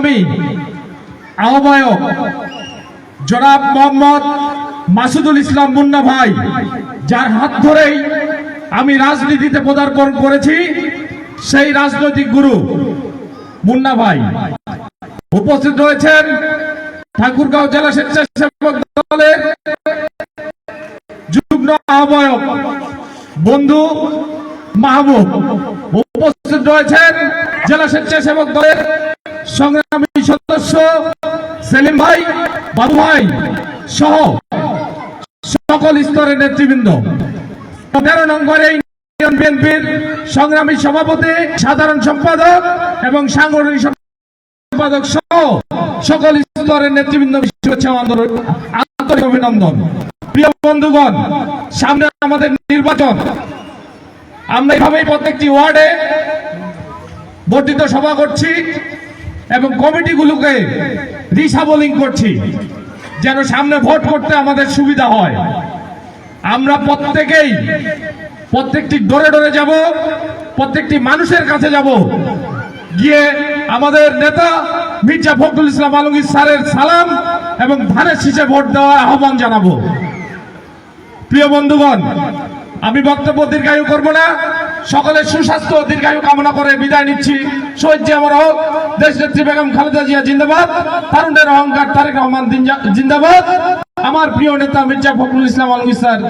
সংগ্রামী আহ্বায়ক জনাব মোহাম্মদ মাসুদুল ইসলাম মুন্না ভাই, যার হাত ধরেই আমি রাজনীতিতে পদার্পণ করেছি, সেই রাজনৈতিক গুরু মুন্না ভাই। উপস্থিত রয়েছেন ঠাকুরগাঁও জেলা স্বেচ্ছাসেবক দলের যুগ্ম আহ্বায়ক বন্ধু মাহবুব উপস্থিত রয়েছেন জেলা স্বেচ্ছাসেবক দলের সংগ্রামী সদস্য সেলিম ভাই, বাবু ভাই সহ সকল স্তরের নেতৃবৃন্দ। তেরো নম্বর ইউনিয়ন বিএনপির সংগ্রামী সভাপতি, সাধারণ সম্পাদক এবং সাংগঠনিক সম্পাদক সহ সকল স্তরের নেতৃবৃন্দ আন্তরিক অভিনন্দন। প্রিয় বন্ধুগণ, সামনে আমাদের নির্বাচন। আমরা এইভাবেই প্রত্যেকটি ওয়ার্ডে বর্ধিত সভা করছি। এবং কমিটিগুলোকে রিসাবলিং করছি, যেন সামনে ভোট করতে আমাদের সুবিধা হয়। আমরা প্রত্যেকেই প্রত্যেকটি ডোরে ডোরে যাব, প্রত্যেকটি মানুষের কাছে যাব। গিয়ে আমাদের নেতা মির্জা ফখরুল ইসলাম আলমগীর স্যারের সালাম এবং ধানের শীষে ভোট দেওয়ার আহ্বান জানাব। প্রিয় বন্ধুগণ, আমি বক্তব্য দীর্ঘায়ু করব না। সকলের সুস্বাস্থ্য দীর্ঘায়ু কামনা করে বিদায় নিচ্ছি। শহীদ জিয়ামর হক দেশ নেত্রী বেগম খালেদা জিয়া জিন্দাবাদ তারুণের অহংকার তারেক রহমান জিন্দা- জিন্দাবাদ। আমার প্রিয় নেতা মির্জা ফখরুল ইসলাম আলমিস স্যার